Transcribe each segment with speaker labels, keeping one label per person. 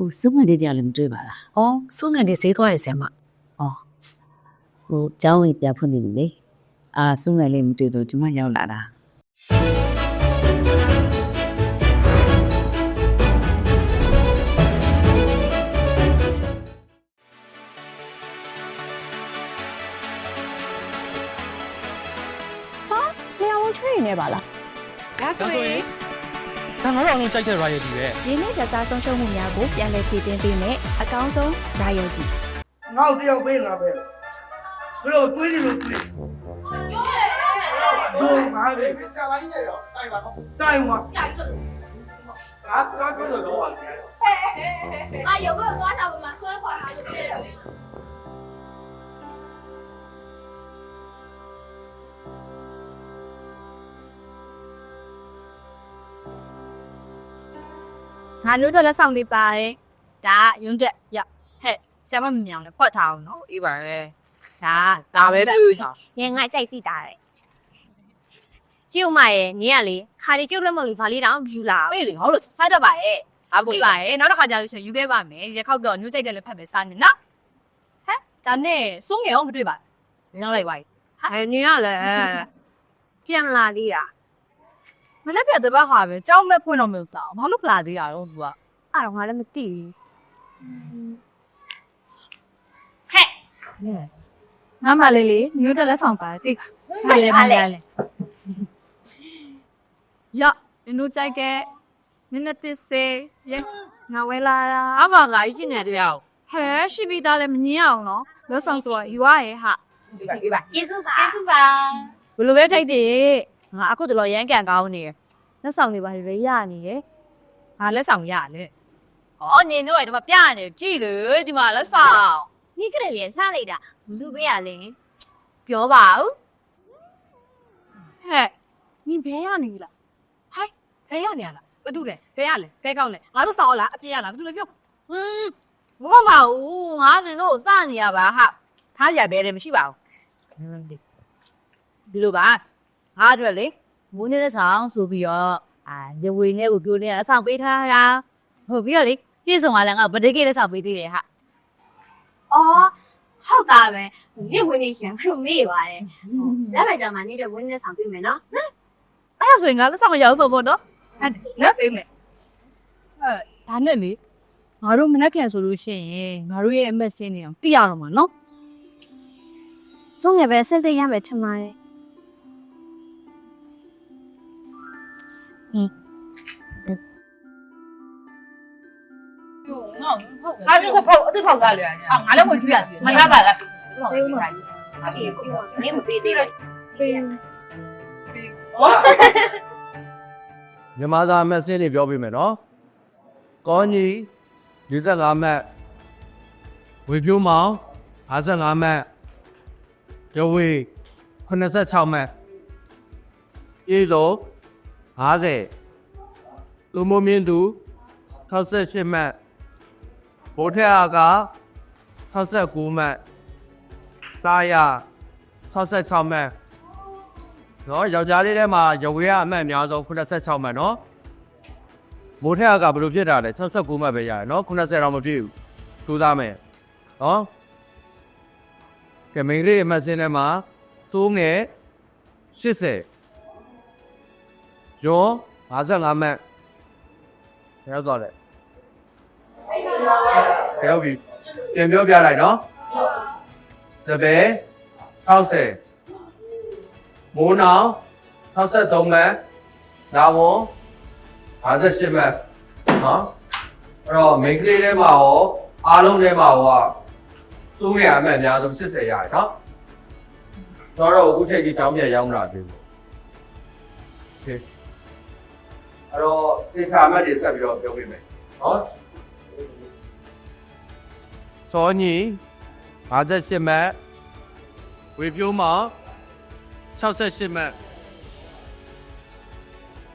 Speaker 1: ဟိုစုံငယ်လေးတရားလည်းမတွေ့ပါလား။
Speaker 2: အော်စိုးငံနေဈေးသွားတယ်ဆရာမ
Speaker 1: ဟောဟိုကျောင်းဝင်ပြဖွင့်နေပြီလေအာစုံငယ်လေးမတွေ့တော့ဒီမှရောက်လာတာ
Speaker 3: လျှောင်းချွေနေပါလား
Speaker 4: ဒါဆိုရင် ။ဒါငါတို့အလုံးကြိုက်တဲ့ Royal ကြီးပဲ။
Speaker 3: ရင်းနှီးကြစားဆုံးရှုံးမှုများကိုပြန်လည်ဖြည့်တင်းပေးမယ်အကောင်းဆုံး Royal ကြီး။
Speaker 5: ငါ့ကိုတယောက်ပေးငါပဲ။ဘယ်လိုတွေးနေလို့တွေး။တို့မားတယ်ဆရာလိုက်နေတော့တိုင်ပါတော့တိုင်ပါဆရာကြီးတို့ငါကတော့ပြောတော့တော့ပါလေ။
Speaker 6: အာယောကတော့တော့တာမှာဆွဲပေါ်လာလို့ဖြစ်တယ်
Speaker 7: ငါတို့တော့လက်ဆောင်လေးပါတယ်ဒါကရုံးတက်ရဟဲ့ဆရာမမမြောင်လည်းဖွက်ထားအောင်နော်အေးပါပဲဒါဒါပဲတွေ့တာ
Speaker 3: ငငါကြိုက်စီတာတယ်ကျုံမရဲ့နင်းကလေခါရီကျုပ်လက်မလို့ဗာလေးတောင်ယူလာ
Speaker 7: အေးလေငါတို့စားတတ်ပါရဲ့အားပေးပါရဲ့နောက်တစ်ခါကျလို့ရှိရင်ယူခဲ့ပါမယ်ရခောက်တော့ညှို့ကြိုက်တယ်လည်းဖတ်မယ်စားနေနော်ဟဲ့ဒါနဲ့စိုးငယ်အောင်မတွေ့ပါဘူးနောက်လိုက်ပါ
Speaker 3: ဟဲ့နင်းကလည်းပြန်လာသေးတာ
Speaker 7: မနေ့ပြတဲ့ဘက်ဟာပဲကြောင်းမဲ့ဖွင့်တော့မလို့တောင်းဘာလို့ဖလာသေးရတော့သူက
Speaker 3: အဲ့တော့ငါလည်းမသိဘူး
Speaker 8: ငါမလေးလေးမျိုးတက်လက်ဆောင်ပါတယ်တိတ်
Speaker 7: မလဲမလဲလေ
Speaker 8: ရနင်တို့ကြိုက်ကဲမင်းနဲ့တစ်စေရဲငါဝဲလာတာ
Speaker 7: အမငါရှိနေတယ်အောင်
Speaker 8: ဟဲရှိပြီးသားလည်းမငင်းအောင်နော်လက်ဆောင်ဆိုယူရရဲ့ဟာ
Speaker 3: ကျေးဇူးပါ
Speaker 7: ကျေးဇူးပါဘယ်လိုပဲထိုက်တယ် ငါအခုတလောရမ်းကန်ကောင်းနေရလက်ဆောင်တွေပါပဲရနေရငါလက်ဆောင်ရလေဩနင်တို့ကဒီမှာပြနေကြည့်လေဒီမှာလက်ဆောင်
Speaker 3: နိကလေးပြန်စားလိုက်တာလူပေးရလဲ
Speaker 7: ပြောပါဦး
Speaker 8: ဟဲ့နင်ဘဲရနေလား
Speaker 7: ဟိုင်းဘယ်ရနေရလားဘာတူလဲဘယ်ရလဲဘယ်ကောင်းလဲငါတို့ဆောင်လားအပြည့်ရလားဘာတူလဲပြောဟင်းဘောမဦးငါနင်တို့စနေရပါဟာထားရဘဲတယ်မရှိပါဘူးဒီလိုပါ ငါတို့လေ
Speaker 1: မိုးနေတဲ့ဆောင်ဆိုပြီးတော့အာညဝေနဲ့ကိုပြိုးနေအဆောင်ပေးထားတာဟုတ်ပြီးတော့လေပြည့်စုံလာလည်းငါဗတိကိလက်ဆောင်ပေးသေးတယ်ဟာ
Speaker 3: အော်ဟုတ်တာပဲနင့်ဝင်နေရှင်ခရုမေ့ပါတယ်လက်ပဲကြမှာနေတဲ့ဝင်နေဆောင်ပြမယ်နော်
Speaker 1: အဲ့ဒါဆိုရင်ငါလက်ဆောင်မရောက်ဘူးပေါ့နော်
Speaker 7: လက်ပေးမယ်အဲဒါနဲ့လေငါတို့မနှက်ခံဆိုလို့ရှိရင်ငါတို့ရဲ့အမက်စင်းနေအောင်သိရတော့မှာနော်
Speaker 3: ဆုံးငယ်ပဲစင်သိရမယ်ထင်ပါတယ်
Speaker 7: ငါတို့ကဖောက်အစ်ဖောက်ကြလေအာငါလည်းဝင်ကြည့်ရစီမထားပါလား
Speaker 3: နင့်မပေးသေးဘူး
Speaker 9: မြန်မာသားအမတ်စင်းတွေပြောပေးမယ်နော်။ကောညီ45မတ်ဝေဖြိုးမောင်55မတ်ကျော်ဝေ86မတ်ပြေလုံး 50လူမမြင့်သူ68မတ်ဘိုးထက်အားက69မတ်တာယာ66မတ်နော်ယောက်ျားလေးထဲမှာရဝေးကအမှတ်အများဆုံး86မှတ်နော်မိုးထက်ကဘယ်လိုဖြစ်တာလဲ69မှတ်ပဲရတယ်နော်90တော့မပြည့်ဘူးထူးသားမယ်နော်ကဲမိန်းလေးအမှတ်စင်းထဲမှာစိုးငယ်80 ရော55မှတ်ရောက်တော့တယ်ပြောပြီပြန်ပြောပြလိုက်နော်စပယ်60 မိုးနောင်63မတ်လာဝန်58မတ်နော်အဲ့တော့မိန်းကလေးထဲမှာရောအားလုံးထဲမှာရောစိုးငယ်အမှတ်အများဆုံး80ရတယ်နော်တော့တော့အခုချိန်ကြီးတောင်းပြရောက်လာသေးဘူးโอเค အဲ့တော့တေချာအမှတ်တွေဆက်ပြီးတော့ပြောပြမယ်နော်စောညီ58မတ်ဝေပြိုးမောင်68မတ်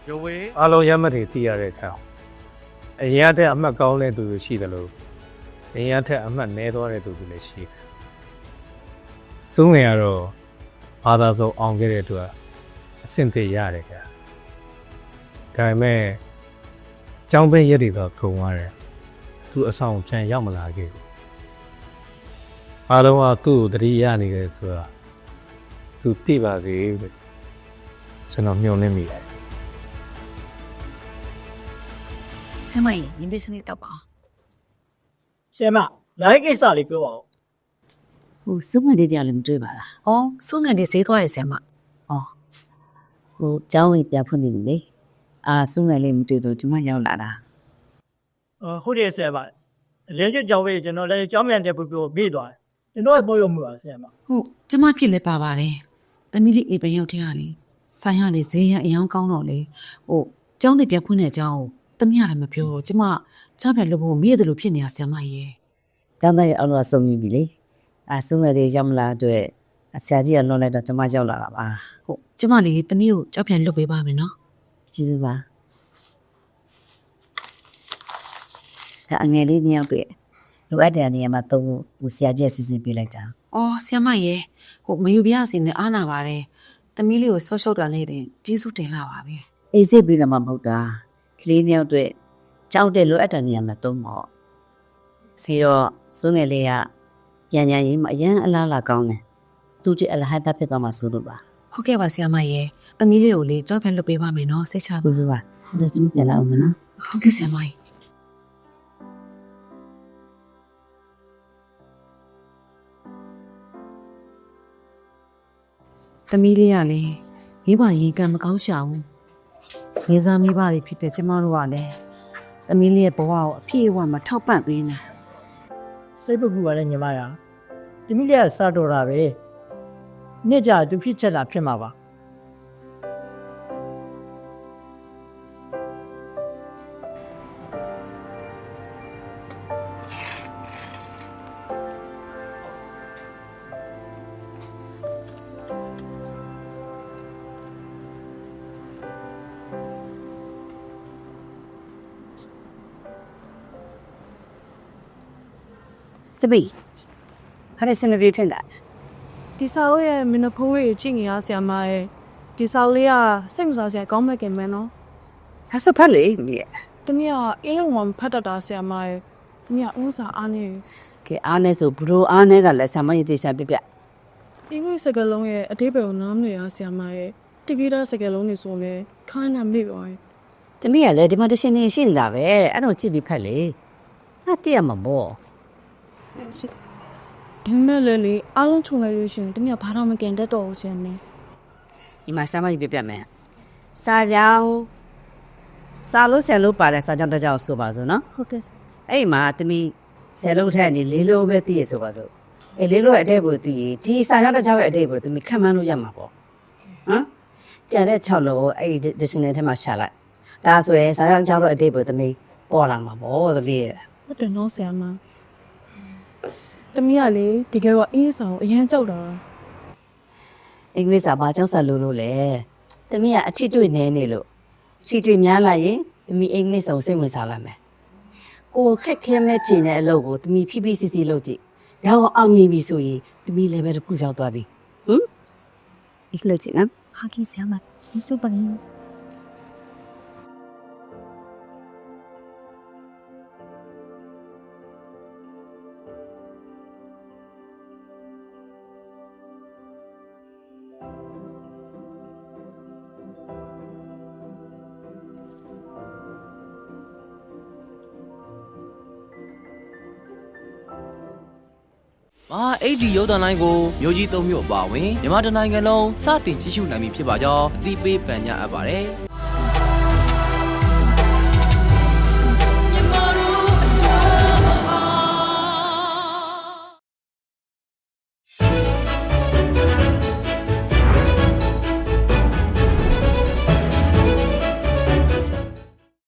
Speaker 9: ရိုဝေး
Speaker 10: အားလုံးရမှတ်တွေသိရတဲ့အခါအရင်အထက်အမှတ်ကောင်းတဲ့သူတွေရှိတယ်လို့အရင်အထက်အမှတ်နည်းသွားတဲ့သူတွေလည်းရှိတယ်။စိုးငယ်ကတော့ဘာသာစုံအောင်ခဲ့တဲ့အတွက်အဆင့်သေးရတယ်ကွာ။ ဒါပေမဲ့ကျောင်းပဲရက်တွေတော့ခုံသွားတယ်။သူအဆောင်ပြန်ရောက်မလာခဲ့ဘူးအားလုံးကသူ့ကိုတတိရနေတယ်ဆိုတာသူသိပါစေလို့ကျွန်တော်မျှော်လင့်မိတယ်
Speaker 2: ဆရာမကြီးညီလေးစနေတော့ပါအောင်
Speaker 4: ဆရာမလိုက်ကိစ္စလေးပြောပါဦး
Speaker 1: ဟိုစုံငယ်လေးတရားလည်းမတွေ့ပါလား။
Speaker 2: အော်စိုးငံနေဈေးသွားတယ်ဆရာမ
Speaker 1: ဟိုကျောင်းဝင်ပြဖွင့်နေပြီလေ အာစုံငယ်လေးမတွေ့တော့ဒီမှရောက်လာတာ
Speaker 4: အော်ဟုတ်တယ်ဆရာမလင်းကျွတ်ကြောင်းပဲကျွန်တော်လည်းကြောင်းမြန်တဲ့ပူပူပြေးသွားတယ်ကျွန်တော်ကပေါ်ရမှုပါဆရာမ။
Speaker 2: ဟုတ်ကျမဖြစ်လဲပါပါတယ်။တမီးလေးအိမ်ပရောက်တဲ့ဟာလေဆိုင်ရလေဈေးရအယောင်ကောင်းတော့လေဟိုကျောင်းနေပြန်ဖွင့်တဲ့အကြောင်းကိုတမီးရတယ်မပြောကျမကျောင်းပြန်လို့ဖို့မေ့တယ်လို့ဖြစ်နေတာဆရာမကြီးရဲ့
Speaker 1: ကျောင်းသားရဲ့အောက်တော့စုံပြီလေအာစုံငယ်လေးရောက်မလာအတွက်ဆရာကြီးကလွန်လိုက်တော့ကျွန်မရောက်လာတာပါ
Speaker 2: ဟုတ်ကျမလေးတမီးကိုကျောင်းပြန်လွတ်ပေးပါမယ်နော်
Speaker 1: ကျေးဇူးပါဒါအငယ်လေးညောက်ပြလိုအပ်တဲ့နေရာမှာသုံးဖို့ဟိုဆရာကြီးကစီစဉ်ပေးလိုက်တာ။
Speaker 2: အော်ဆရာမကြီးဟိုမယူပြရစီနဲ့အားနာပါတယ်။တမီးလေးကိုဆော့ရှော့တာလေးတင်ကျေးဇူးတင်လာပါပြီ
Speaker 1: အေးစိတ်ပြီးတော့မှမဟုတ်တာကလေးညောက်အတွက်ကြောက်တဲ့လိုအပ်တဲ့နေရာမှာသုံးဖို့ဆေတော့စုံငယ်လေးကပြန်ညာရင်မအရန်အလားလာကောင်းတယ်သူကြည့်အလဟတ်ဖြစ်သွားမှာဆိုလို့ပါ။
Speaker 2: ဟုတ်ကဲ့ပါဆရာမကြီး တမီးလေးကိုလေကျောင်းပြန်လွတ်ပေးပါမယ်နော်စိတ်ချပါ
Speaker 1: ကျေးဇူးပါဒါကျူးပြန်လာအောင်နော်
Speaker 2: ဟုတ်ကဲ့ဆရာမကြီးသမီးလေးကလေမိဘရင်ကံမကောင်းရှာဘူး။နေစားမိဘတွေဖြစ်တဲ့ကျမတို့ကလည်းသမီးလေးရဲ့ဘဝကိုအပြည့်အဝမထောက်ပံ့ပေးနေ
Speaker 4: စိတ်ပူပူပါနဲ့ညီမရဒီမိလေးကစတော့တာပဲနေ့ကြသူဖြစ်ချက်လာဖြစ်မှာပါ
Speaker 1: တပီဟာရစင်ပြေဖြစ်လာ
Speaker 8: ဒီစာအုပ်ရဲ့မင်းဖိုးကြီးကြည့်နေရဆရာမရဲ့ဒီစာအုပ်လေးကစိတ်မစားစရာကောင်းမဲ့ခင်မဲနော်
Speaker 1: ဒါဆိုဖတ်လေမြေ
Speaker 8: တမီးကအင်းလုံးဝဖတ်တတ်တာဆရာမရဲ့တမီးကဥစားအားနေ
Speaker 1: ကဲအားနေဆိုဘလို့အားနေကလည်းဆာမရသေးချာပြပြ
Speaker 8: အင်္ဂလိပ်စကားလုံးရဲ့အတိပ္ပယ်ကိုနားမလည်ရဆရာမရဲ့တပီးသားစကားလုံးတွေဆိုလဲခိုင်းနာမေ့ပါရဲ့
Speaker 1: တမီးကလည်းဒီမှာတရှင်နေရှိနေတာပဲအဲ့တော့ကြည့်ပြီးဖတ်လေဟာတည့်ရမှာပေါ့
Speaker 8: ဒါပေမဲ့လည်းလေအားလုံးခြုံလိုက်လို့ရှရင်တမီးကဘာတော့မကင်တတ်တော့ဘူးဆရာမ
Speaker 1: ဒီမှာဆာမရပြပြမယ်စာကြောင်စာလို့ဆယ်လို့ပါတဲ့စာကြောင်တစ်ကြောင်ဆိုပါစို့နော်
Speaker 8: ဟုတ်ကဲ့
Speaker 1: အဲ့မှာတမီးဆယ်လို့ထက်နေလေးလို့ပဲတည့်ရဆိုပါစို့အဲ့လေးလို့အတဲ့ကိုတည့်ရင်ဒီစာကြောင်တစ်ကြောင်ရဲ့အတဲ့ကိုတမီးခံမှန်းလို့ရမှာပေါ့ဟမ်ကျန်တဲ့6လို့အဲ့ဒီ dictionary ထဲမှာရှာလိုက်ဒါဆိုရင်စာကြောင်တစ်ကြောင်ရဲ့အတဲ့ကိုတမီးပေါ်လာမှာပေါ့တမီးရဲ့
Speaker 8: ဟုတ်တယ်နော်ဆရာမ တမီးကလေဒီကဲကအင်းဆောင်အရန်ကြောက်တာ
Speaker 1: အင်္ဂလိပ်စာဘာကြောင့်ဆက်လို့လို့လဲတမီးကအချစ်တွေ့နေနေလို့ချစ်တွေ့များလာရင်တမီးအင်္ဂလိပ်စာကိုစိတ်ဝင်စားလာမယ်ကိုခက်ခဲမဲ့ချင်တဲ့အလုပ်ကိုတမီးဖိဖိစီစီလုပ်ကြည့်ဒါအောင်အောင်မြင်ပြီဆိုရင်တမီးလည်းပဲတစ်ခုရောက်သွားပြီဟမ်ဒီလိုချင်နော်။
Speaker 2: ဟာကြီးဆ ရာမဒီစူပါလင်း
Speaker 11: မာ HD ရုပ်သံလိုင်းကိုမျိုးကြီးသုံးမျိုးအပါအဝင်မြန်မာတိုင်းနိုင်ငံလုံးစတင်ကြည့်ရှုနိုင်ပြီဖြစ်ပါကြောင်းအသိပေးပန်ကြားအပ်ပါတယ်